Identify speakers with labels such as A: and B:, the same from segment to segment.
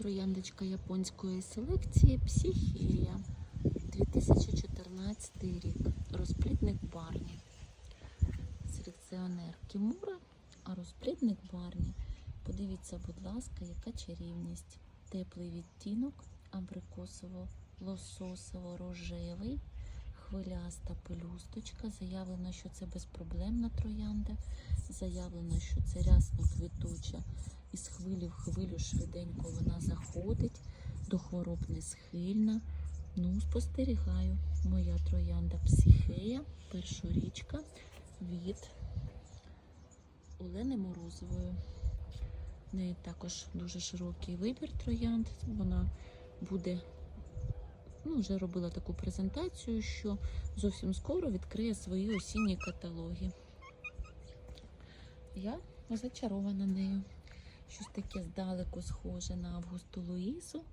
A: Трояндочка японської селекції Психія. 2014 рік. Розплідник Барні. Селекціонер Кімура, а розплідник Барні. Подивіться, будь ласка, яка чарівність. Теплий відтінок, абрикосово-лососово-рожевий, хвиляста пелюсточка. Заявлено, що це безпроблемна троянда. Заявлено, що це рясно квітуча. Із хвилі в хвилю швиденько вона заходить, до хвороб не схильна. Ну, спостерігаю. Моя троянда психея, першорічка від Олени Морозової. В неї також дуже широкий вибір троянд. Вона буде, ну, вже робила таку презентацію, що зовсім скоро відкриє свої осінні каталоги. Я зачарована нею. Щось таке здалеку схоже на Августу Луїзу,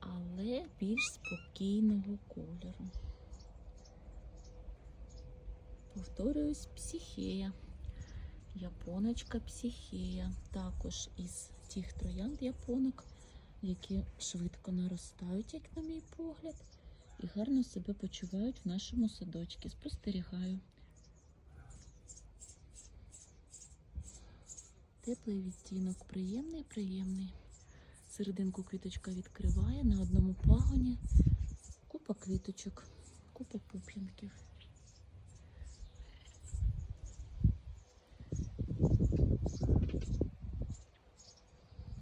A: але більш спокійного кольору. Повторююсь, психея. Японочка психея. Також із тих троянд японок, які швидко наростають, як на мій погляд, і гарно себе почувають в нашому садочку. Спостерігаю. Теплий відтінок, приємний, приємний. Серединку квіточка відкриває на одному пагоні. Купа квіточок.